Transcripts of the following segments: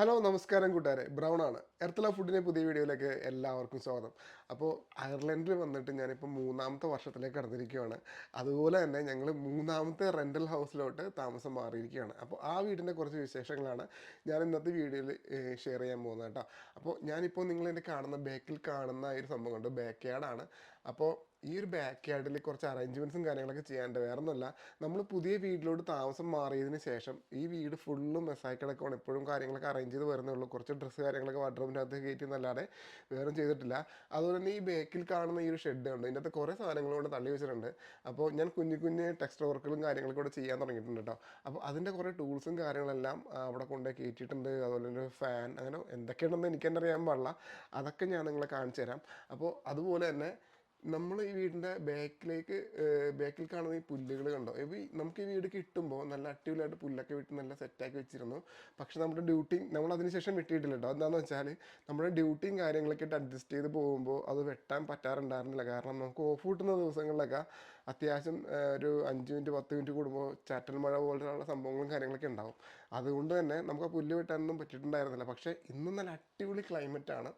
Hello നമസ്കാരം കൂട്ടുകാരെ. Brown ആണ്. എർത്തല ഫുഡിന്റെ പുതിയ വീഡിയോയിലേക്ക് എല്ലാവർക്കും സ്വാഗതം. അപ്പോൾ അയർലൻഡിൽ വന്നിട്ട് ഞാനിപ്പോൾ മൂന്നാമത്തെ വർഷത്തിലേക്ക് കടന്നിരിക്കുകയാണ് അതുപോലെ തന്നെ ഞങ്ങൾ മൂന്നാമത്തെ റെന്റൽ ഹൗസിലോട്ട് താമസം മാറിയിരിക്കുകയാണ്. അപ്പോൾ ആ വീടിന്റെ കുറച്ച് വിശേഷങ്ങളാണ് ഞാൻ ഇന്നത്തെ വീഡിയോയിൽ ഷെയർ ചെയ്യാൻ പോകുന്നത് കേട്ടോ. അപ്പോൾ ഞാനിപ്പോൾ നിങ്ങളെന്റെ കാണുന്ന ബാക്കിൽ കാണുന്ന ഒരു സംഭവം ഉണ്ട് ബാക്ക് യാർഡാണ് അപ്പോൾ ഈ ഒരു ബാക്ക് യാർഡിൽ കുറച്ച് അറേഞ്ച്മെന്റ്സും കാര്യങ്ങളൊക്കെ ചെയ്യാണ്ട് വേറെ ഒന്നുമല്ല നമ്മൾ പുതിയ വീട്ടിലോട്ട് താമസം മാറിയതിന് ശേഷം ഈ വീട് ഫുള്ളും മെസ്സായി കിടക്കുകയാണ് എപ്പോഴും കാര്യങ്ങളൊക്കെ അറേഞ്ച് ചെയ്ത് വരുന്നേ ഉള്ളൂ കുറച്ച് ഡ്രസ്സ് കാര്യങ്ങളൊക്കെ വാർഡ്രോബിന്റെ അകത്ത് കയറ്റി എന്നല്ലാതെ വേറെ ചെയ്തിട്ടില്ല. അതുപോലെ തന്നെ ഈ ബാക്കിൽ കാണുന്ന ഈ ഒരു ഷെഡ് ഉണ്ട് ഇതിന്റെ അകത്ത് കുറേ സാധനങ്ങൾ കൊണ്ട് തള്ളി വെച്ചിട്ടുണ്ട്. അപ്പോൾ ഞാൻ കുഞ്ഞു കുഞ്ഞ് ടെക്സ്റ്റ് വർക്കുകളും കാര്യങ്ങളൊക്കെ കൂടെ ചെയ്യാൻ തുടങ്ങിയിട്ടുണ്ട് കേട്ടോ അപ്പോൾ അതിന്റെ കുറേ ടൂൾസും കാര്യങ്ങളെല്ലാം അവിടെ കൊണ്ടുപോയി കയറ്റിയിട്ടുണ്ട്. അതുപോലെ തന്നെ ഫാൻ അങ്ങനെ എന്തൊക്കെയുണ്ടെന്ന് എനിക്ക് തന്നെ അറിയാൻ പാടില്ല. അതൊക്കെ ഞാൻ നിങ്ങളെ കാണിച്ചു തരാം അപ്പോൾ അതുപോലെ തന്നെ നമ്മൾ ഈ വീടിന്റെ ബാക്കിലേക്ക് ബാക്കിൽ കാണുന്ന ഈ പുല്ലുകൾ കണ്ടോ? ഇവ നമുക്ക് ഈ വീട് കിട്ടുമ്പോൾ നല്ല അടിപൊളിയായിട്ട് പുല്ലൊക്കെ വിട്ട് നല്ല സെറ്റാക്കി വെച്ചിരുന്നു. പക്ഷേ നമ്മുടെ ഡ്യൂട്ടി നമ്മൾ അതിനുശേഷം വെട്ടിയിട്ടില്ല കേട്ടോ എന്താണെന്ന് വെച്ചാൽ നമ്മുടെ ഡ്യൂട്ടിയും കാര്യങ്ങളൊക്കെ ആയിട്ട് അഡ്ജസ്റ്റ് ചെയ്ത് പോകുമ്പോൾ അത് വെട്ടാൻ പറ്റാറുണ്ടായിരുന്നില്ല. കാരണം നമുക്ക് ഓഫ് കിട്ടുന്ന ദിവസങ്ങളിലൊക്കെ അത്യാവശ്യം ഒരു അഞ്ച് മിനിറ്റ് പത്ത് മിനിറ്റ് കൂടുമ്പോൾ ചാറ്റൽ മഴ പോലുള്ള സംഭവങ്ങളും കാര്യങ്ങളൊക്കെ ഉണ്ടാവും. അതുകൊണ്ട് തന്നെ നമുക്ക് പുല്ല് വെട്ടാനൊന്നും പറ്റിയിട്ടുണ്ടായിരുന്നില്ല. പക്ഷേ ഇന്ന് നല്ല അടിപൊളി ക്ലൈമറ്റ് ആണ്.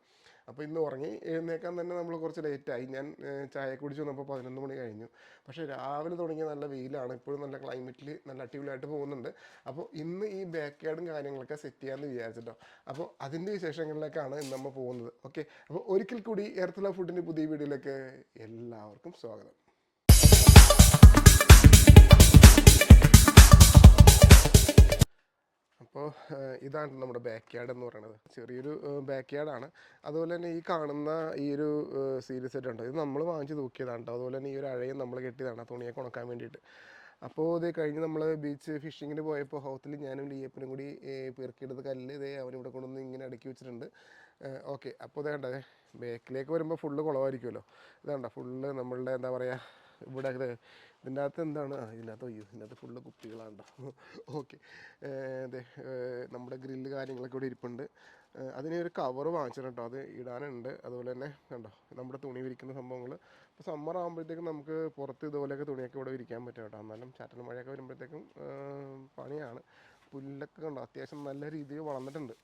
അപ്പോൾ ഇന്ന് ഉറങ്ങി എഴുന്നേക്കാൻ തന്നെ നമ്മൾ കുറച്ച് ലേറ്റായി ഞാൻ ചായ കുടിച്ച് വന്നപ്പോൾ പതിനൊന്ന് മണി കഴിഞ്ഞു. പക്ഷേ രാവിലെ തുടങ്ങിയ നല്ല വെയിലാണ്. ഇപ്പോഴും നല്ല ക്ലൈമറ്റിൽ നല്ല അടിപൊളിയായിട്ട് പോകുന്നുണ്ട്. അപ്പോൾ ഇന്ന് ഈ ബാക്ക് യാർഡും കാര്യങ്ങളൊക്കെ സെറ്റ് ചെയ്യാമെന്ന് വിചാരിച്ചിട്ടോ. അപ്പോൾ അതിന്റെ വിശേഷങ്ങളിലേക്കാണ് ഇന്ന് നമ്മൾ പോകുന്നത്. ഓക്കെ അപ്പോൾ ഒരിക്കൽ കൂടി എർത്തല ഫുഡിന്റെ പുതിയ വീഡിയോയിലേക്ക് എല്ലാവർക്കും സ്വാഗതം. അപ്പോൾ ഇതാണ് നമ്മുടെ ബാക്ക് യാർഡ് എന്ന് പറയുന്നത് ചെറിയൊരു ബാക്ക് യാർഡാണ് അതുപോലെ തന്നെ ഈ കാണുന്ന ഈ ഒരു സീരീസ് ഉണ്ട്? ഇത് നമ്മൾ വാങ്ങിച്ച് തൂക്കിയതാണ് കേട്ടോ. അതുപോലെ തന്നെ ഈ ഒരു അഴയും നമ്മൾ കെട്ടിയതാണ് തുണിയൊക്കെ ഉണക്കാൻ വേണ്ടിയിട്ട്. അപ്പോൾ ഇത് കഴിഞ്ഞ് നമ്മൾ ബീച്ച് ഫിഷിങ്ങിന് പോയപ്പോൾ ഹൗത്തിൽ ഞാനും ലീയപ്പനും കൂടി പെറുക്കിയെടുത്ത കല്ല് ഇതേ അവനിവിടെ കൊണ്ടുവന്ന് ഇങ്ങനെ അടുക്കി വെച്ചിട്ടുണ്ട്. ഓക്കെ. അപ്പോൾ ഇതേണ്ട ബാക്കിലേക്ക് വരുമ്പോൾ ഫുള്ള് കുളമായിരിക്കുമല്ലോ. ഇതാണ്ട ഫുള്ള് നമ്മളുടെ എന്താ പറയുക ഇവിടെ ഇത് ഇതിന്റെ അകത്ത് എന്താണ് ഇതിനകത്ത് അയ്യോ ഇതിനകത്ത് ഫുള്ള് കുപ്പികളാണ്ടോ ഓക്കെ അതെ. നമ്മുടെ ഗ്രില്ല് കാര്യങ്ങളൊക്കെ ഇവിടെ ഇരിപ്പുണ്ട്. അതിന് ഒരു കവർ വാങ്ങിച്ചിട്ടുണ്ട് കേട്ടോ അത് ഇടാനുണ്ട്. അതുപോലെ തന്നെ കണ്ടോ നമ്മുടെ തുണി വിരിക്കുന്ന സംഭവങ്ങൾ ഇപ്പോൾ സമ്മർ ആകുമ്പോഴത്തേക്കും നമുക്ക് പുറത്ത് ഇതുപോലെയൊക്കെ തുണിയൊക്കെ ഇവിടെ വിരിക്കാൻ പറ്റും കേട്ടോ എന്നാലും ചാറ്റൽ മഴയൊക്കെ വരുമ്പോഴത്തേക്കും പണിയാണ്. പുല്ലൊക്കെ കണ്ടോ അത്യാവശ്യം നല്ല രീതിയിൽ വളർന്നിട്ടുണ്ട്.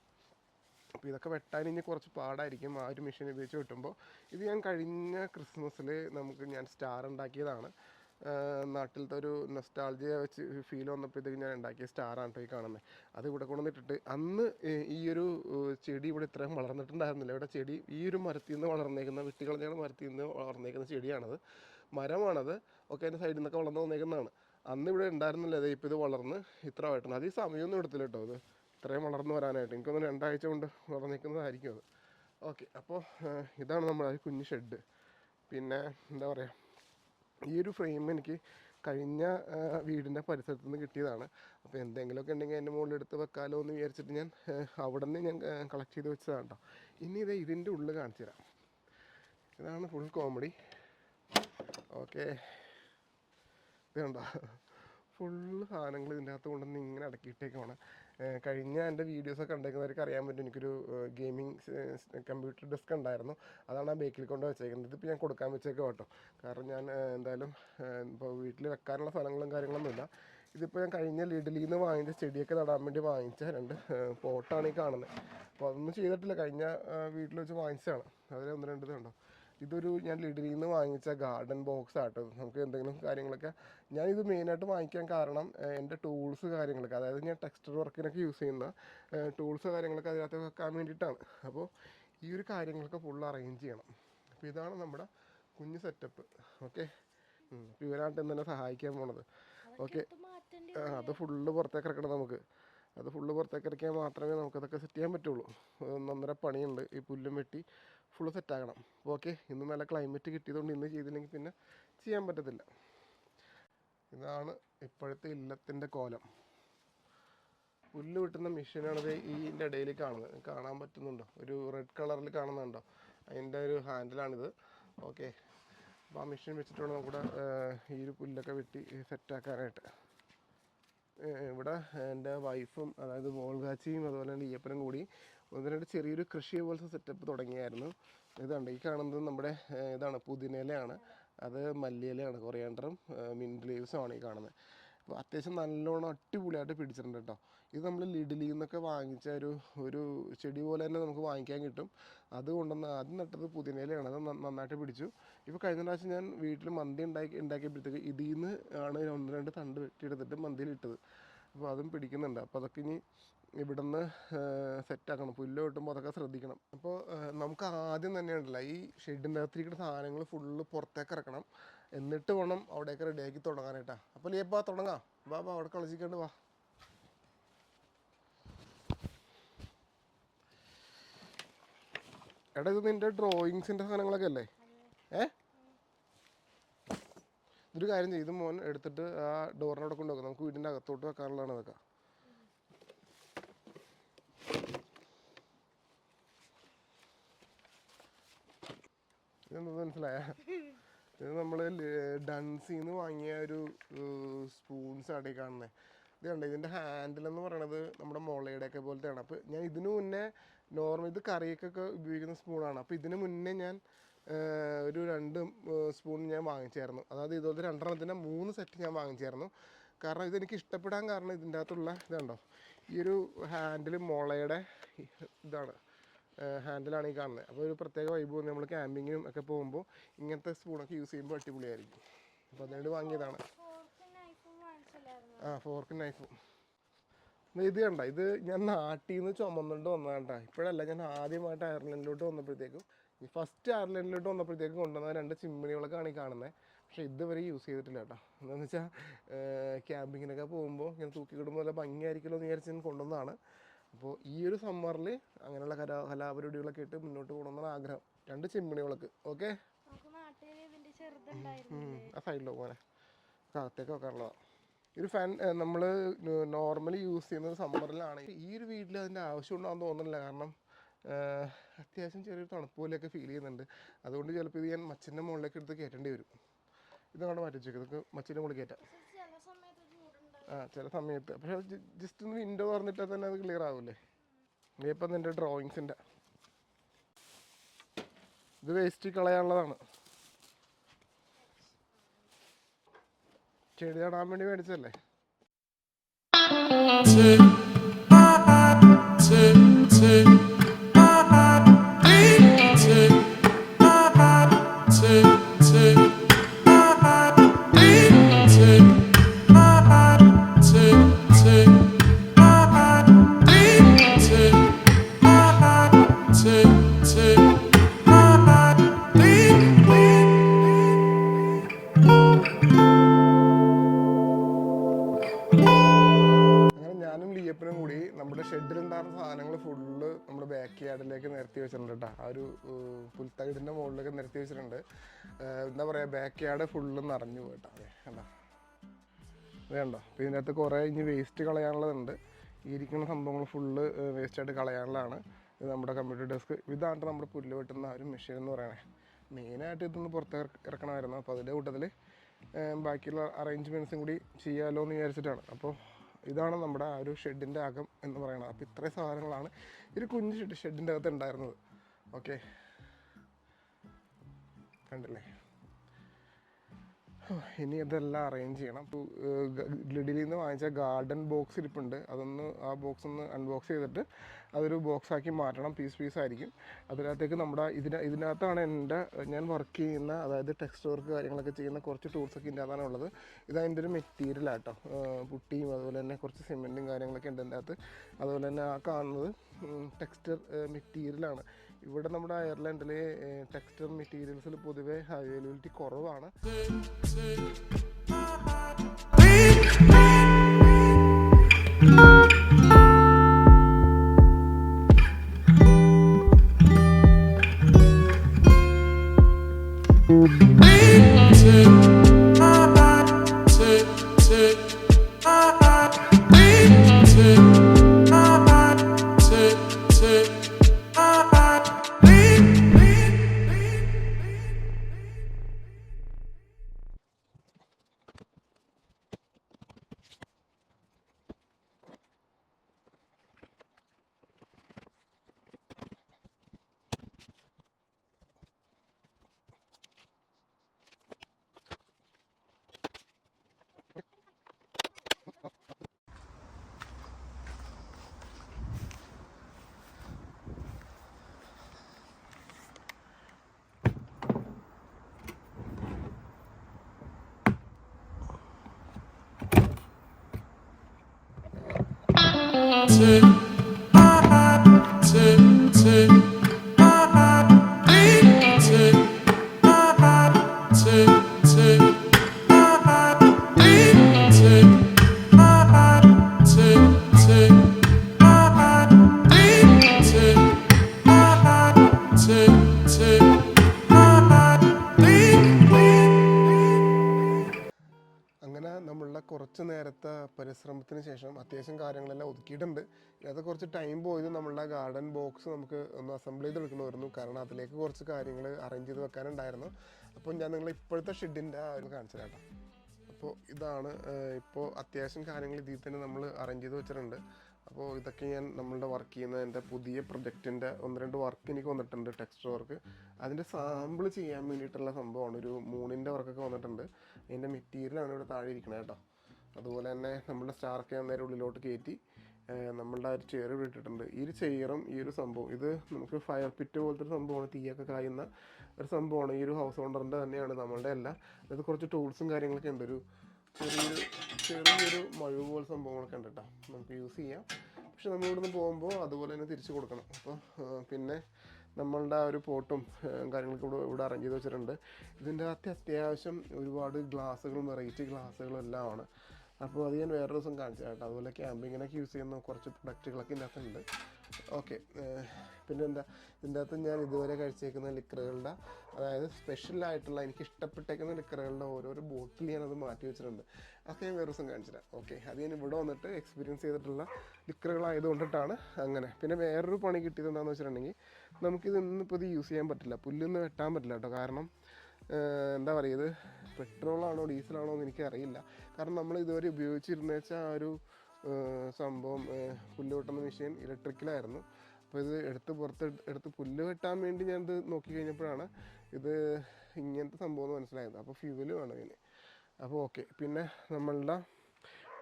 അപ്പോൾ ഇതൊക്കെ വെട്ടാൻ ഇനി കുറച്ച് പാടായിരിക്കും. ആ ഒരു മെഷീൻ ഉപയോഗിച്ച് വെട്ടുമ്പോൾ ഇത് ഞാൻ കഴിഞ്ഞ ക്രിസ്മസിൽ നമുക്ക് ഞാൻ സ്റ്റാർ ഉണ്ടാക്കിയതാണ്. നാട്ടിലത്തെ ഒരു നെസ്റ്റാൾജിയ വെച്ച് ഫീൽ വന്നപ്പോഴത്തേക്ക് ഞാൻ ഉണ്ടാക്കിയ സ്റ്റാറാണ് കേട്ടോ ഈ കാണുന്നത് അത് ഇവിടെ കൊണ്ടുവന്നിട്ടിട്ട് അന്ന് ഈ ഒരു ചെടി ഇവിടെ ഇത്രയും വളർന്നിട്ടുണ്ടായിരുന്നില്ല. ഇവിടെ ചെടി ഈ ഒരു മരത്തിൽ നിന്ന് വളർന്നേക്കുന്ന വെട്ടിക്കളഞ്ഞ മരത്തിൽ നിന്ന് വളർന്നേക്കുന്ന ചെടിയാണത്. മരമാണത്. ഒക്കെ അതിന്റെ സൈഡിൽ നിന്നൊക്കെ വളർന്നു വന്നേക്കുന്നതാണ്. അന്ന് ഇവിടെ ഉണ്ടായിരുന്നില്ല അതെ ഇപ്പോൾ ഇത് വളർന്ന് ഇത്ര ആയിട്ടുണ്ട് അത് ഈ സമയമൊന്നും എടുത്തില്ല കേട്ടോ അത് ഇത്രയും വളർന്നു വരാനായിട്ട്. എനിക്കൊന്ന് രണ്ടാഴ്ച കൊണ്ട് വളർന്നിരിക്കുന്നതായിരിക്കും അത്. ഓക്കെ അപ്പോൾ ഇതാണ് നമ്മുടെ കുഞ്ഞ് ഷെഡ് പിന്നെ എന്താ പറയുക ഈ ഒരു ഫ്രെയിം എനിക്ക് കഴിഞ്ഞ വീടിന്റെ പരിസരത്ത് നിന്ന് കിട്ടിയതാണ്. അപ്പോൾ എന്തെങ്കിലുമൊക്കെ ഉണ്ടെങ്കിൽ എന്റെ മുകളിൽ എടുത്ത് വെക്കാലോ എന്ന് വിചാരിച്ചിട്ട് ഞാൻ അവിടെ നിന്ന് ഞാൻ കളക്ട് ചെയ്ത് വെച്ചതാണ് കേട്ടോ ഇനി ഇത് ഇതിന്റെ ഉള്ളിൽ കാണിച്ചു തരാം. ഇതാണ് ഫുൾ കോമഡി ഓക്കെ ഇത് കണ്ടോ ഫുള്ള് സാധനങ്ങൾ ഇതിന്റെ അകത്ത് കൊണ്ടുവന്ന് ഇങ്ങനെ അടക്കിയിട്ടേക്കാണ് കഴിഞ്ഞ എന്റെ വീഡിയോസൊക്കെ കണ്ടേക്കുന്നവർക്ക് അറിയാൻ പറ്റും. എനിക്കൊരു ഗെയിമിംഗ് കമ്പ്യൂട്ടർ ഡെസ്ക് ഉണ്ടായിരുന്നു. അതാണ് ആ ബേക്കിൽ കൊണ്ട് വെച്ചേക്കുന്നത്. ഇതിപ്പോൾ ഞാൻ കൊടുക്കാൻ വെച്ചേക്കാം കേട്ടോ. കാരണം ഞാൻ എന്തായാലും ഇപ്പോൾ വീട്ടിൽ വെക്കാനുള്ള സ്ഥലങ്ങളും കാര്യങ്ങളൊന്നുമില്ല. ഇതിപ്പോൾ ഞാൻ കഴിഞ്ഞ ലിഡിലിൽ നിന്ന് വാങ്ങിച്ച ചെടിയൊക്കെ നടാൻ വേണ്ടി വാങ്ങിച്ച രണ്ട് പോട്ടാണ് ഈ കാണുന്നത് അപ്പോൾ അതൊന്നും ചെയ്തിട്ടില്ല. കഴിഞ്ഞ വീട്ടിൽ വെച്ച് വാങ്ങിച്ചതാണ്. അതിൽ ഒന്ന് രണ്ട് ഇതുണ്ടോ? ഇതൊരു ഞാൻ ലിഡിലിൽ നിന്ന് വാങ്ങിച്ച ഗാർഡൻ ബോക്സ് ആട്ടോ. നമുക്ക് എന്തെങ്കിലും കാര്യങ്ങളൊക്കെ ഞാൻ ഇത് മെയിനായിട്ട് വാങ്ങിക്കാൻ കാരണം എന്റെ ടൂൾസ് കാര്യങ്ങളൊക്കെ അതായത് ഞാൻ ടെക്സ്റ്റർ വർക്കിനൊക്കെ യൂസ് ചെയ്യുന്ന ടൂൾസ് കാര്യങ്ങളൊക്കെ അതിനകത്ത് വെക്കാൻ വേണ്ടിയിട്ടാണ്. അപ്പോൾ ഈ ഒരു കാര്യങ്ങളൊക്കെ ഫുൾ അറേഞ്ച് ചെയ്യണം. അപ്പോൾ ഇതാണ് നമ്മുടെ കുഞ്ഞ് സെറ്റപ്പ് ഓക്കെ അപ്പോൾ ഇവരായിട്ട് തന്നെ സഹായിക്കാൻ പോണത്. ഓക്കെ അത് ഫുള്ള് പുറത്തേക്ക് ഇറക്കണം നമുക്ക്. അത് ഫുള്ള് പുറത്തേക്ക് ഇറക്കിയാൽ മാത്രമേ നമുക്കതൊക്കെ സെറ്റ് ചെയ്യാൻ പറ്റുള്ളൂ. ഒന്നൊന്നര പണിയുണ്ട്. ഈ പുല്ലും വെട്ടി ഫുള്ള് സെറ്റാക്കണം ഓക്കെ ഇന്ന് നല്ല ക്ലൈമറ്റ് കിട്ടിയതുകൊണ്ട് ഇന്ന് ചെയ്തില്ലെങ്കിൽ പിന്നെ ചെയ്യാൻ പറ്റത്തില്ല. ഇതാണ് ഇപ്പോഴത്തെ ഇല്ലത്തിന്റെ കോലം. പുല്ല് വെട്ടുന്ന മെഷീനാണിത് ഇതിന്റെ ഇടയിൽ കാണുന്നത്. കാണാൻ പറ്റുന്നുണ്ടോ? ഒരു റെഡ് കളറിൽ കാണുന്നുണ്ടോ? അതിന്റെ ഒരു ഹാൻഡിലാണിത് ഓക്കെ അപ്പോൾ ആ മെഷീൻ വെച്ചിട്ട് വേണം നമ്മുടെ ഈ ഒരു പുല്ലൊക്കെ വെട്ടി സെറ്റാക്കാനായിട്ട് ഇവിടെ എന്റെ വൈഫും അതായത് മോൾഗാച്ചിയും അതുപോലെ തന്നെ ഈയപ്പനും കൂടി ഒന്ന് ചെറിയൊരു കൃഷി പോലത്തെ സെറ്റപ്പ് തുടങ്ങിയായിരുന്നു. ഇതുണ്ട് ഈ കാണുന്നത് നമ്മുടെ ഇതാണ് പുതിനയിലയാണ്. അത് മല്ലിയിലയാണ് കൊറിയാണ്ടറും മിന്റ് ലീവ്സും ആണ് ഈ കാണുന്നത്. അപ്പോൾ അത്യാവശ്യം നല്ലോണം അടിപൊളിയായിട്ട് പിടിച്ചിട്ടുണ്ട് കേട്ടോ. ഇത് നമ്മൾ ലിഡിലിൽ നിന്നൊക്കെ വാങ്ങിച്ച ഒരു ഒരു ചെടി പോലെ തന്നെ നമുക്ക് വാങ്ങിക്കാൻ കിട്ടും. അത് കൊണ്ടുവന്ന് ആദ്യം നട്ടത് പുതിനയിലയാണ്. അത് നന്ന- നന്നായിട്ട് പിടിച്ചു. ഇപ്പോൾ കഴിഞ്ഞ പ്രാവശ്യം ഞാൻ വീട്ടിൽ മന്തി ഉണ്ടാക്കി ഉണ്ടാക്കിയപ്പോഴത്തേക്ക് ഇതിൽ നിന്ന് ആണ് ഒന്ന് രണ്ട് തണ്ട് വെട്ടിയെടുത്തിട്ട് മന്തിയിൽ ഇട്ടത് അപ്പോൾ അതും പിടിക്കുന്നുണ്ട്. അപ്പോൾ അതൊക്കെ ഇനി ഇവിടുന്ന് സെറ്റാക്കണം. പുല്ല് വെട്ടുമ്പോൾ അതൊക്കെ ശ്രദ്ധിക്കണം. അപ്പോൾ നമുക്ക് ആദ്യം തന്നെ ഉണ്ടല്ലോ ഈ ഷെഡിന്റെ അകത്തിരിക്കുന്ന സാധനങ്ങൾ ഫുള്ള് പുറത്തേക്ക് ഇറക്കണം. എന്നിട്ട് വേണം അവിടേക്ക് റെഡിയാക്കി തുടങ്ങാനായിട്ടാ. അപ്പോൾ ലിയപ്പാ തുടങ്ങാം. വാ വാ അവിടെ കളിച്ചിക്കൊണ്ട് വാ. എടാ ഇത് നിന്റെ ഡ്രോയിങ്സിന്റെ സാധനങ്ങളൊക്കെ അല്ലേ? ഏ? ഒരു കാര്യം ചെയ്ത് മോൻ എടുത്തിട്ട് ആ ഡോറിനോടെ കൊണ്ടുവെക്കാം. നമുക്ക് വീടിന്റെ അകത്തോട്ട് വെക്കാനുള്ളതാണ് അതൊക്കെ ഇതെന്താ മനസ്സിലായ? ഇത് നമ്മൾ ഡൺസിന്ന് വാങ്ങിയ ഒരു സ്പൂൺസ് കാണുന്നേ. കാണുന്നത് ഇത് കണ്ടോ? ഇതിന്റെ ഹാൻഡിൽ എന്ന് പറയണത് നമ്മുടെ മുളയുടെ ഒക്കെ പോലത്തെയാണ്. അപ്പോൾ ഞാൻ ഇതിനു മുന്നേ നോർമൽ ഇത് കറിയൊക്കെ ഉപയോഗിക്കുന്ന സ്പൂണാണ്. അപ്പോൾ ഇതിന് മുന്നേ ഞാൻ ഒരു രണ്ട് സ്പൂൺ ഞാൻ വാങ്ങിച്ചായിരുന്നു. അതായത് ഇതുപോലത്തെ രണ്ടെണ്ണത്തിന്റെ മൂന്ന് സെറ്റ് ഞാൻ വാങ്ങിച്ചായിരുന്നു. കാരണം ഇതെനിക്ക് ഇഷ്ടപ്പെടാൻ കാരണം ഇതിന്റെ അകത്തുള്ള ഇതുണ്ടോ? ഈ ഒരു ഹാൻഡിൽ മുളയുടെ ഇതാണ്. ഹാൻഡിലാണ് ഈ കാണുന്നത്. അപ്പോൾ ഒരു പ്രത്യേക വൈബ് വന്ന്. നമ്മൾ ക്യാമ്പിങ്ങിനും ഒക്കെ പോകുമ്പോൾ ഇങ്ങനത്തെ സ്പൂണൊക്കെ യൂസ് ചെയ്യുമ്പോൾ അടിപൊളിയായിരിക്കും. അപ്പോൾ അതിനുവേണ്ടി വാങ്ങിയതാണ്. ആ ഫോർക്കും നൈഫും ഇത് കണ്ട ഇത് ഞാൻ നാട്ടിൽ നിന്ന് ചുമന്നുകൊണ്ട് വന്നതാണ്ടാ ഇപ്പോഴല്ല ഞാൻ ആദ്യമായിട്ട് അയർലൻഡിലോട്ട് വന്നപ്പോഴത്തേക്കും ഈ ഫസ്റ്റ് അയർലൻഡിലോട്ട് വന്നപ്പോഴത്തേക്കും കൊണ്ടുവന്ന രണ്ട് ചിമ്മിണികളൊക്കെയാണ് ഈ കാണുന്നത്. പക്ഷേ ഇതുവരെ യൂസ് ചെയ്തിട്ടില്ല കേട്ടോ എന്താണെന്ന് വെച്ചാൽ ക്യാമ്പിങ്ങിനൊക്കെ പോകുമ്പോൾ ഇങ്ങനെ തൂക്കിക്കിടുമ്പോൾ നല്ല ഭംഗിയായിരിക്കുമല്ലോ എന്ന് വിചാരിച്ച് ഞാൻ കൊണ്ടുവന്നതാണ്. അപ്പോൾ ഈ ഒരു സമ്മറിൽ അങ്ങനെയുള്ള കലാ കലാപരിപാടികളൊക്കെ ഇട്ട് മുന്നോട്ട് പോകണമെന്നാണ് ആഗ്രഹം. രണ്ട് ചിമ്മിണികളൊക്കെ ഓക്കെ ആ സൈഡിലോ പോനെ അകത്തേക്ക് വെക്കാനുള്ളതാണ് ഒരു ഫാൻ നമ്മൾ നോർമലി യൂസ് ചെയ്യുന്നത് സമ്മറിലാണ് ഈ ഒരു വീട്ടിൽ അതിന്റെ ആവശ്യം ഉണ്ടാകുന്ന തോന്നുന്നില്ല. കാരണം അത്യാവശ്യം ചെറിയൊരു തണുപ്പ് പോലെയൊക്കെ ഫീൽ ചെയ്യുന്നുണ്ട്. അതുകൊണ്ട് ചിലപ്പോൾ ഇത് ഞാൻ മച്ചിന്റെ മുകളിലേക്ക് എടുത്ത് കയറ്റേണ്ടി വരും. ഇത് അങ്ങോട്ട് മാറ്റി വെച്ചേക്കും. ഇതൊക്കെ മച്ചിന്റെ മുകളിൽ കയറ്റാം ആ ചില സമയത്ത് പക്ഷേ ജസ്റ്റ് ഒന്ന് വിൻഡോ തുറന്നിട്ടാൽ തന്നെ അത് ക്ലിയർ ആവില്ലേ ഇപ്പം നിന്റെ ഡ്രോയിങ്സിന്റെ ഇത് വേസ്റ്റ് കളയാനുള്ളതാണ്. ചെടി നടാൻ വേണ്ടി മേടിച്ചതല്ലേ? നിർത്തി നിരത്തി വെച്ചിട്ടുണ്ട് കേട്ടോ ആ ഒരു പുൽത്തകിടിന്റെ മുകളിലേക്ക് നിരത്തി വെച്ചിട്ടുണ്ട്. എന്താ പറയുക ബാക്ക് യാർഡ് ഫുള്ള് നിറഞ്ഞു പോയിട്ടോ അതെ കണ്ടോ? വേണ്ടോ അപ്പോൾ ഇതിനകത്ത് കുറേ ഇനി വേസ്റ്റ് കളയാനുള്ളതുണ്ട്. ഈ ഇരിക്കുന്ന സംഭവങ്ങൾ ഫുള്ള് വേസ്റ്റ് ആയിട്ട് കളയാനുള്ളതാണ്. ഇത് നമ്മുടെ കമ്പ്യൂട്ടർ ഡെസ്ക് ഇതാണ് നമ്മുടെ പുല്ല് വെട്ടുന്ന ഒരു മെഷീൻ എന്ന് പറയണേ. മെയിനായിട്ട് ഇതൊന്ന് പുറത്ത് ഇറ- ഇറക്കണമായിരുന്നു. അപ്പോൾ അതിന്റെ കൂട്ടത്തിൽ ബാക്കിയുള്ള അറേഞ്ച്മെന്റ്സും കൂടി ചെയ്യാമല്ലോ എന്ന് വിചാരിച്ചിട്ടാണ്. അപ്പോൾ ഇതാണ് നമ്മുടെ ആ ഒരു ഷെഡിന്റെ അകം എന്ന് പറയുന്നത്. അപ്പോൾ ഇത്രയും സാധനങ്ങളാണ് ഒരു കുഞ്ഞ് ഷെഡ് ഷെഡിന്റെ അകത്ത് ഉണ്ടായിരുന്നത്. ഓക്കെ. കണ്ടില്ലേ? ഇനി ഇതെല്ലാം അറേഞ്ച് ചെയ്യണം. ലിഡിലിൽ നിന്ന് വാങ്ങിച്ച ഗാർഡൻ ബോക്സ് ഇരിപ്പുണ്ട്. അതൊന്ന് ആ ബോക്സ് ഒന്ന് അൺബോക്സ് ചെയ്തിട്ട് അതൊരു ബോക്സ് ആക്കി മാറ്റണം. പീസ് പീസ് ആയിരിക്കും. അതിനകത്തേക്ക് നമ്മുടെ ഇതിന ഇതിനകത്താണ് എന്റെ ഞാൻ വർക്ക് ചെയ്യുന്ന അതായത് ടെക്സ്റ്റ് വർക്ക് കാര്യങ്ങളൊക്കെ ചെയ്യുന്ന കുറച്ച് ടൂൾസൊക്കെ ഇതിന്റെ അകത്താണ് ഉള്ളത്. ഇത് അതിന്റെ ഒരു മെറ്റീരിയലാട്ടോ പുട്ടിയും അതുപോലെ തന്നെ കുറച്ച് സിമെന്റും കാര്യങ്ങളൊക്കെ ഉണ്ട് അതിന്റെ അകത്ത്. അതുപോലെ തന്നെ ആ കാണുന്നത് ടെക്സ്റ്റർ മെറ്റീരിയലാണ് ഇവിടെ നമ്മുടെ അയർലൻഡിലെ ടെക്സ്റ്റൈൽ മെറ്റീരിയൽസിൽ പൊതുവെ അവൈലബിലിറ്റി കുറവാണ്. അങ്ങനെ കുറച്ച് നേരത്തെ പരിശ്രമത്തിന് ശേഷം അത്യാവശ്യം കാര്യങ്ങളെല്ലാം ഒതുക്കിയിട്ടുണ്ട്. അത് കുറച്ച് ടൈം പോയത് നമ്മളുടെ ഗാർഡൻ ബോക്സ് നമുക്ക് ഒന്ന് അസംബിൾ ചെയ്ത് എടുക്കണമായിരുന്നു കാരണം അതിലേക്ക് കുറച്ച് കാര്യങ്ങൾ അറേഞ്ച് ചെയ്ത് വെക്കാനുണ്ടായിരുന്നു. അപ്പോൾ ഞാൻ നിങ്ങളെ ഇപ്പോഴത്തെ ഷെഡിന്റെ ആ ഒരു കാണിച്ചു അപ്പോൾ ഇതാണ് ഇപ്പോൾ അത്യാവശ്യം കാര്യങ്ങൾ ഇതിൽ തന്നെ നമ്മൾ അറേഞ്ച് ചെയ്ത് വെച്ചിട്ടുണ്ട്. അപ്പോൾ ഇതൊക്കെ ഞാൻ നമ്മളുടെ വർക്ക് ചെയ്യുന്ന എന്റെ പുതിയ പ്രൊജക്റ്റിന്റെ ഒന്ന് രണ്ട് വർക്ക് എനിക്ക് വന്നിട്ടുണ്ട് ടെക്സ്റ്റ് വർക്ക് അതിന്റെ സാമ്പിൾ ചെയ്യാൻ വേണ്ടിയിട്ടുള്ള സംഭവമാണ്. ഒരു മൂണിന്റെ വർക്കൊക്കെ വന്നിട്ടുണ്ട്. അതിന്റെ മെറ്റീരിയലാണ് ഇവിടെ താഴെ ഇരിക്കുന്നത് കേട്ടോ. അതുപോലെ തന്നെ നമ്മുടെ സ്റ്റാർക്ക് അന്നേരം ഉള്ളിലോട്ട് കയറ്റി നമ്മളുടെ ആ ഒരു ചെയർ വിട്ടിട്ടുണ്ട് ഈ ഒരു ചെയറും ഈ ഒരു സംഭവം ഇത് നമുക്ക് ഫയർ പിറ്റ് പോലത്തെ ഒരു സംഭവമാണ് തീയൊക്കെ കായുന്ന ഒരു സംഭവമാണ്. ഈ ഒരു ഹൗസ് ഓണറിന്റെ തന്നെയാണ് നമ്മളുടെ അല്ല. അതായത് കുറച്ച് ടൂൾസും കാര്യങ്ങളൊക്കെ ഉണ്ട്. ഒരു ചെറിയൊരു ചെറിയൊരു മഴ പോലെ സംഭവങ്ങളൊക്കെ ഉണ്ട് കേട്ടോ നമുക്ക് യൂസ് ചെയ്യാം. പക്ഷെ നമ്മൾ ഇവിടുന്ന് പോകുമ്പോൾ അതുപോലെ തന്നെ തിരിച്ചു കൊടുക്കണം. അപ്പോൾ പിന്നെ നമ്മളുടെ ആ ഒരു പോട്ടും കാര്യങ്ങളൊക്കെ ഇവിടെ ഇവിടെ അറേഞ്ച് ചെയ്ത് വെച്ചിട്ടുണ്ട്. ഇതിന്റെ അത്യാവശ്യം ഒരുപാട് ഗ്ലാസ്സുകളും വെറൈറ്റി ഗ്ലാസ്സുകളും എല്ലാം ആണ്. അപ്പോൾ അത് ഞാൻ വേറെ ദിവസം കാണിച്ചു കേട്ടോ. അതുപോലെ ക്യാമ്പിങ്ങിനൊക്കെ യൂസ് ചെയ്യുന്ന കുറച്ച് പ്രൊഡക്റ്റുകളൊക്കെ ഇതിന്റെ അകത്തുണ്ട് ഓക്കെ പിന്നെ എന്താ ഇതിന്റെ അകത്ത് ഞാൻ ഇതുവരെ കഴിച്ചേക്കുന്ന ലിക്കറുകളുടെ അതായത് സ്പെഷ്യൽ ആയിട്ടുള്ള എനിക്ക് ഇഷ്ടപ്പെട്ടേക്കുന്ന ലിക്കറുകളുടെ ഓരോരോ ബോട്ടിൽ ഞാനത് മാറ്റി വെച്ചിട്ടുണ്ട്. അതൊക്കെ ഞാൻ വേറെ ദിവസം കാണിച്ചു തരാം. ഓക്കെ അത് ഞാൻ ഇവിടെ വന്നിട്ട് എക്സ്പീരിയൻസ് ചെയ്തിട്ടുള്ള ലിക്കറുകളായതുകൊണ്ടിട്ടാണ് അങ്ങനെ. പിന്നെ വേറൊരു പണി കിട്ടിയത് എന്താണെന്ന് വെച്ചിട്ടുണ്ടെങ്കിൽ നമുക്കിത് ഇന്നിപ്പോൾ ഇത് യൂസ് ചെയ്യാൻ പറ്റില്ല. പുല്ലൊന്നും വെട്ടാൻ പറ്റില്ല കേട്ടോ. കാരണം എന്താ പറയുക ഇത് പെട്രോളാണോ ഡീസലാണോ എന്ന് എനിക്കറിയില്ല. കാരണം നമ്മൾ ഇതുവരെ ഉപയോഗിച്ചിരുന്ന വെച്ചാൽ ആ ഒരു സംഭവം പുല്ല് വെട്ടുന്ന മെഷീൻ ഇലക്ട്രിക്കലായിരുന്നു. അപ്പോൾ ഇത് എടുത്ത് പുറത്ത് എടു- എടുത്ത് പുല്ല് വെട്ടാൻ വേണ്ടി ഞാൻ ഇത് നോക്കി കഴിഞ്ഞപ്പോഴാണ് ഇത് ഇങ്ങനത്തെ സംഭവം എന്ന് മനസ്സിലായത്. അപ്പോൾ ഫ്യൂവൽ വേണം ഇതിന് അപ്പോൾ ഓക്കെ. പിന്നെ നമ്മളുടെ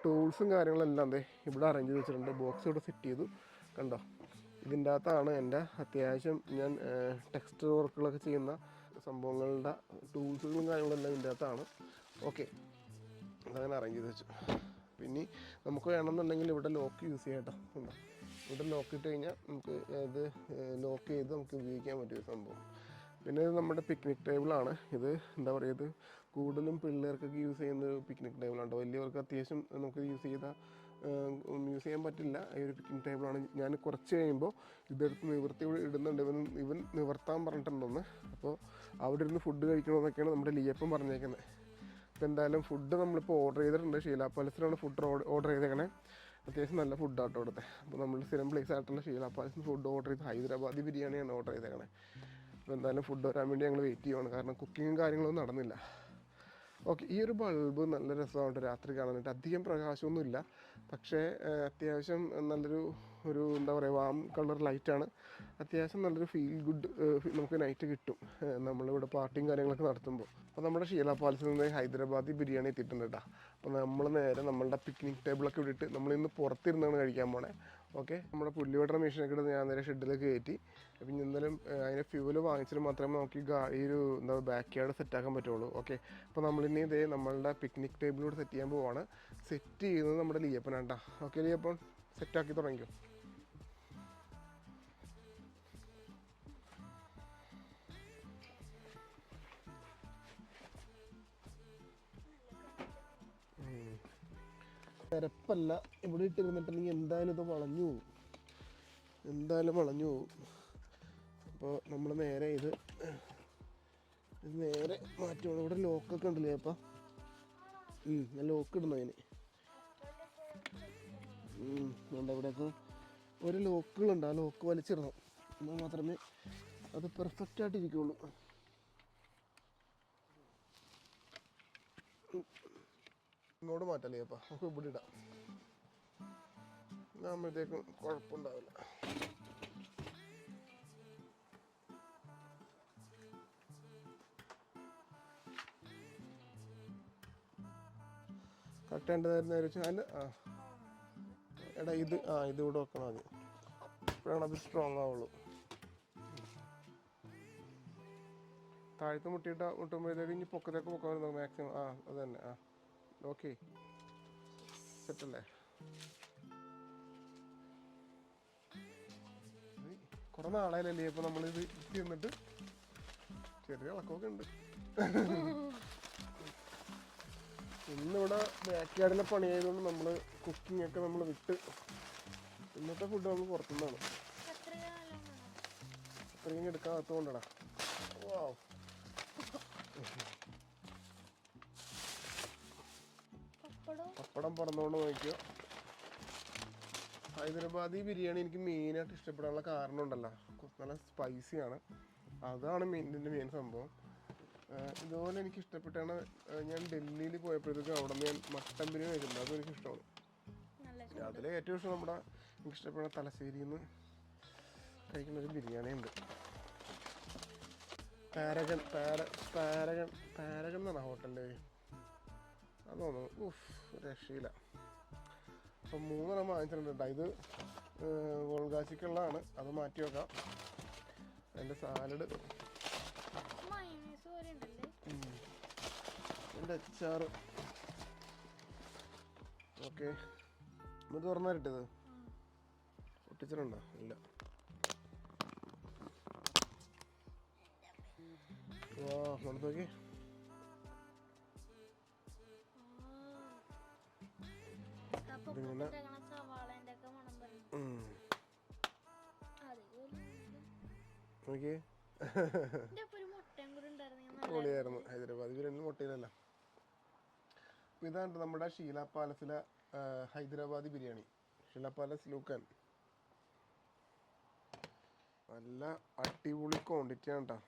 ടൂൾസും കാര്യങ്ങളെല്ലാം അതെ ഇവിടെ അറേഞ്ച് ചെയ്ത് വെച്ചിട്ടുണ്ട്. ബോക്സ് ഇവിടെ സെറ്റ് ചെയ്തു. കണ്ടോ? ഇതിന്റെ അകത്താണ് എന്റെ അത്യാവശ്യം ഞാൻ ടെക്സ്റ്റ് വർക്കുകളൊക്കെ ചെയ്യുന്ന സംഭവങ്ങളുടെ ടൂൾസുകളും കാര്യങ്ങളെല്ലാം ഇതിന്റെ അകത്താണ്. ഓക്കെ. അതങ്ങനെ അറേഞ്ച് ചെയ്ത് വെച്ചു. പിന്നെ നമുക്ക് വേണമെന്നുണ്ടെങ്കിൽ ഇവിടെ ലോക്ക് യൂസ് ചെയ്യാം കേട്ടോ. ഉണ്ടോ? ഇവിടെ ലോക്ക് ഇട്ട് കഴിഞ്ഞാൽ നമുക്ക് ഇത് ലോക്ക് ചെയ്ത് നമുക്ക് ഉപയോഗിക്കാൻ പറ്റിയ സംഭവം. പിന്നെ നമ്മുടെ പിക്നിക് ടേബിളാണ് ഇത് എന്താ പറയുക ഇത് കൂടുതലും പിള്ളേർക്കൊക്കെ യൂസ് ചെയ്യുന്ന ഒരു പിക്നിക് ടേബിളാണ് വലിയവർക്ക് അത്യാവശ്യം നമുക്ക് യൂസ് ചെയ്താൽ യൂസ് ചെയ്യാൻ പറ്റില്ല. ഈ ഒരു പിക്കിംഗ് ടേബിളാണ് ഞാൻ കുറച്ച് കഴിയുമ്പോൾ ഇതെടുത്ത് നിവർത്തി ഇവിടെ ഇടുന്നുണ്ട്. ഇവൻ ഇവൻ നിവർത്താൻ പറഞ്ഞിട്ടുണ്ടെന്ന്. അപ്പോൾ അവിടെ ഇരുന്ന് ഫുഡ് കഴിക്കണമെന്നൊക്കെയാണ് നമ്മുടെ ലിയപ്പം പറഞ്ഞേക്കുന്നത് അപ്പോൾ എന്തായാലും ഫുഡ് നമ്മളിപ്പോൾ ഓർഡർ ചെയ്തിട്ടുണ്ട്. ഷീല പാലസിലാണ് ഫുഡ് ഓർഡർ ചെയ്തേക്കണേ. അത്യാവശ്യം നല്ല ഫുഡാട്ടോ അവിടുത്തെ അപ്പോൾ നമ്മൾ സ്ഥിരം പ്ലേസ് ആയിട്ടുള്ള ഷീല പാലസിന് ഫുഡ് ഓർഡർ ചെയ്ത് ഹൈദരാബാദി ബിരിയാണിയാണ് ഓർഡർ ചെയ്തേക്കണേ. അപ്പോൾ എന്തായാലും ഫുഡ് വരാൻ വേണ്ടി ഞങ്ങൾ വെയിറ്റ് ചെയ്യുവാണ്. കാരണം കുക്കിങ്ങും കാര്യങ്ങളൊന്നും നടന്നില്ല. ഓക്കെ ഈ ഒരു ബൾബ് നല്ല രസമാണ് രാത്രി കാണാനായിട്ട് അധികം പ്രകാശമൊന്നുമില്ല. പക്ഷേ അത്യാവശ്യം നല്ലൊരു ഒരു എന്താ പറയുക വാം കളർ ലൈറ്റാണ്. അത്യാവശ്യം നല്ലൊരു ഫീൽ ഗുഡ് നമുക്ക് നൈറ്റ് കിട്ടും. നമ്മളിവിടെ പാർട്ടിയും കാര്യങ്ങളൊക്കെ നടത്തുമ്പോൾ അപ്പോൾ നമ്മുടെ ഷീല പാലസിൽ നിന്ന് ഹൈദരാബാദി ബിരിയാണി എത്തിയിട്ടുണ്ട് കേട്ടോ അപ്പോൾ നമ്മൾ നേരെ നമ്മളുടെ പിക്നിക് ടേബിളൊക്കെ വിട്ടിട്ട് നമ്മളിന്ന് പുറത്തിരുന്നാണ് കഴിക്കാൻ പോണേ. ഓക്കെ. നമ്മുടെ പുല്ലുവെട്ട മെഷീനൊക്കെ എടുത്ത് ഞാൻ നേരെ ഷെഡിലേക്ക് കയറ്റി. അപ്പം ഇന്നലെ അതിന്റെ ഫ്യൂവൽ വാങ്ങിച്ചിട്ട് മാത്രമേ നമുക്ക് ഈ ഒരു എന്താ ബാക്ക് യാർഡ് സെറ്റാക്കാൻ പറ്റുള്ളൂ. ഓക്കെ. അപ്പോൾ നമ്മളിനി ഇതേ നമ്മളുടെ പിക്നിക് ടേബിളിലൂടെ സെറ്റ് ചെയ്യാൻ പോവാണ്. സെറ്റ് ചെയ്യുന്നത് നമ്മുടെ ലിയപ്പനാണ് കേട്ടോ ഓക്കെ ലിയപ്പൻ സെറ്റാക്കി തുടങ്ങിക്കോ. നിരപ്പല്ല ഇവിടെ ഇട്ടിരുന്നിട്ടുണ്ടെങ്കിൽ എന്തായാലും ഇത് വളഞ്ഞു പോകും എന്തായാലും വളഞ്ഞു പോകും അപ്പോൾ നമ്മൾ നേരെ ഇത് ഇത് നേരെ മാറ്റുകയാണ് ഇവിടെ ലോക്കൊക്കെ ഉണ്ടല്ലേ അപ്പം? ഞാൻ ലോക്ക് ഇടുന്നു അതിന്. ഉണ്ട് ഇവിടെയൊക്കെ ഒരു ലോക്കുകളുണ്ട് ആ ലോക്ക് വലിച്ചിടണം. എന്നാൽ മാത്രമേ അത് പെർഫെക്റ്റ് ആയിട്ട് ഇങ്ങോട്ട് മാറ്റല്ലേ അപ്പം നമുക്ക് ഇവിടെ ഇടാം. ഇതാകുമ്പോഴത്തേക്കും കുഴപ്പമുണ്ടാവില്ല. കട്ട് കട്ടേണ്ടതായിരുന്നു നേരെ അതിന്റെ ആ. എടാ ഇത് ആ ഇത് ഇവിടെ വെക്കണം അത് അപ്പോഴാണ് അത് സ്ട്രോങ് ആവുള്ളൂ. താഴത്ത് മുട്ടിയിട്ട് മുട്ടുമ്പോഴത്തേക്ക് ഇനി പൊക്കത്തേക്ക് പൊക്കാൻ വരുന്നത് മാക്സിമം ആ അത് തന്നെ ആ. ഓക്കെ സെറ്റല്ലേ? കുറെ നാളായാലല്ലേ അപ്പൊ നമ്മളിത് ചെന്നിട്ട് ചെറിയ ഇളക്കമൊക്കെ ഉണ്ട്. ഇന്നിവിടെ ബാക്ക് യാർഡിലെ പണിയായതുകൊണ്ട് നമ്മൾ കുക്കിംഗ് ഒക്കെ നമ്മൾ വിട്ട് ഇന്നത്തെ ഫുഡ് നമ്മൾ പുറത്തുനിന്നാണ് അത്രയും എടുക്കാൻ അകത്തുകൊണ്ടടാ വാവ് പപ്പടം? പറന്നോണ്ട് നോക്കിയോ ഹൈദരാബാദി ബിരിയാണി എനിക്ക് മെയിനായിട്ട് ഇഷ്ടപ്പെടാനുള്ള കാരണം ഉണ്ടല്ലോ നല്ല സ്പൈസിയാണ് അതാണ് മെയിൻ ഇതിന്റെ മെയിൻ സംഭവം. ഇതുപോലെ എനിക്ക് ഇഷ്ടപ്പെട്ടാണ് ഞാൻ ഡൽഹിയിൽ പോയപ്പോഴത്തേക്കും അവിടെ നിന്ന് ഞാൻ മട്ടൻ ബിരിയാണി കഴിക്കുന്നത് അതും എനിക്ക് ഇഷ്ടമാണ്. അതിൽ ഏറ്റവും ഇഷ്ടം നമ്മുടെ എനിക്ക് ഇഷ്ടപ്പെടുന്ന തലശ്ശേരിയിൽ നിന്ന് കഴിക്കുന്ന ഒരു ബിരിയാണി ഉണ്ട്. പാരഗൺ പാര പാരഗൺ പാരഗൺ എന്നാണ് ഹോട്ടലിന്റെ അത് തോന്നുന്നു ഉഫ് രക്ഷയില്ല. അപ്പം മൂന്നെണ്ണം വാങ്ങിച്ചിട്ടുണ്ട് കേട്ടോ ഇത് വോൾഗാച്ചിക്കുള്ളതാണ് അത് മാറ്റി വെക്കാം. അതിന്റെ സാലഡ്. എന്റെ അച്ചാറ്. ഓക്കെ. ഇത് തുറന്നു തരട്ടത് ഒട്ടിച്ചിട്ടുണ്ടോ ഇല്ല. മണത്ത് നോക്കി. ഉണ്ടായിരുന്നെങ്കിൽ നല്ല പൊളിയായിരുന്നു ഹൈദരാബാദ്. ബിരിയാണി മുട്ടയിലല്ല. അപ്പം ഇതാണ് നമ്മുടെ ഷീല പാലസിലെ ഹൈദരാബാദി ബിരിയാണി. ഷീല പാലസ് ലൂക്കൻ. നല്ല അടിപൊളി ക്വാണ്ടിറ്റി ആണ് കേട്ടോ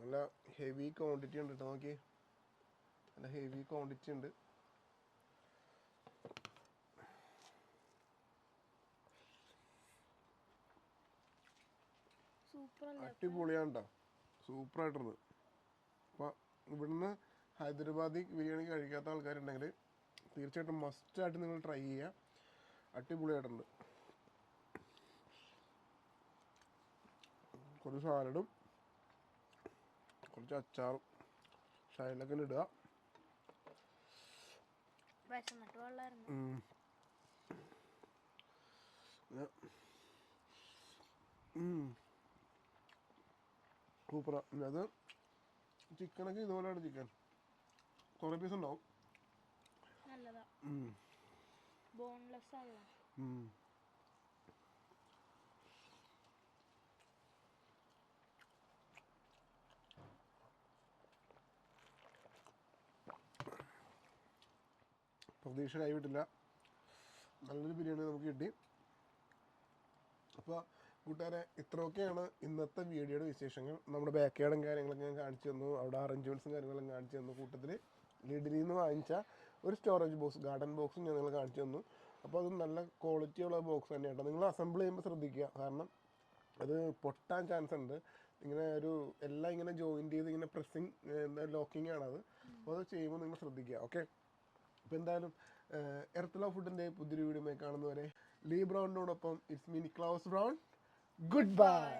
നല്ല ഹെവി ക്വാണ്ടിറ്റി ഉണ്ട് കേട്ടോ നോക്കി നല്ല ഹെവി ക്വാണ്ടിറ്റി ഉണ്ട്. സൂപ്പർ അല്ലേ അടിപൊളിയാണ് കേട്ടോ സൂപ്പറായിട്ടുണ്ട് അപ്പോൾ ഇവിടുന്ന് ഹൈദരാബാദി ബിരിയാണി കഴിക്കാത്ത ആൾക്കാരുണ്ടെങ്കിൽ തീർച്ചയായിട്ടും മസ്റ്റായിട്ട് നിങ്ങൾ ട്രൈ ചെയ്യുക അടിപൊളിയായിട്ടുണ്ട് കുറച്ച് സാലഡും കുറച്ച് അച്ചാറും ഷൈലൊക്കെ ഇടുക. വിശന്നിട്ട് വെള്ളമായിരുന്നു. സൂപ്പറാ. അത് ചിക്കനൊക്കെ ഇതുപോലെയാണ് ചിക്കൻ. കുറേ പീസ് ഉണ്ടാവും നല്ലതാ. ബോൺലെസ് ആണല്ലോ പ്രതീക്ഷ കൈവിട്ടില്ല നല്ലൊരു ബിരിയാണി നമുക്ക് കിട്ടി. അപ്പോൾ കൂട്ടുകാരെ ഇത്രയൊക്കെയാണ് ഇന്നത്തെ വീഡിയോയുടെ വിശേഷങ്ങൾ. നമ്മുടെ ബാക്ക് യാർഡും കാര്യങ്ങളൊക്കെ ഞാൻ കാണിച്ചു തന്നു. അവിടെ അറേഞ്ച്മെന്റ്സും കാര്യങ്ങളൊക്കെ കാണിച്ചു തന്നു കൂട്ടത്തിൽ ലിഡിലിൽ നിന്ന് വാങ്ങിച്ച ഒരു സ്റ്റോറേജ് ബോക്സ് ഗാർഡൻ ബോക്സും ഞാൻ നിങ്ങൾ കാണിച്ചു തന്നു. അപ്പോൾ അത് നല്ല ക്വാളിറ്റിയുള്ള ബോക്സ് തന്നെയാണ് നിങ്ങൾ അസംബിൾ ചെയ്യുമ്പോൾ ശ്രദ്ധിക്കുക. കാരണം അത് പൊട്ടാൻ ചാൻസ് ഉണ്ട്. ഇങ്ങനെ ഒരു എല്ലാം ഇങ്ങനെ ജോയിൻ ചെയ്ത് ഇങ്ങനെ പ്രസ്സിങ് ലോക്കിംഗ് ആണത്. അപ്പോൾ അത് ചെയ്യുമ്പോൾ നിങ്ങൾ ശ്രദ്ധിക്കുക. ഓക്കെ അപ്പോൾ എന്തായാലും എർത്തല ഫുഡിന്റെ പുതിയൊരു വീഡിയോ കാണുന്നവരെ Lee ബ്രൗണിനോടൊപ്പം it's me Niklas Brown. Good bye.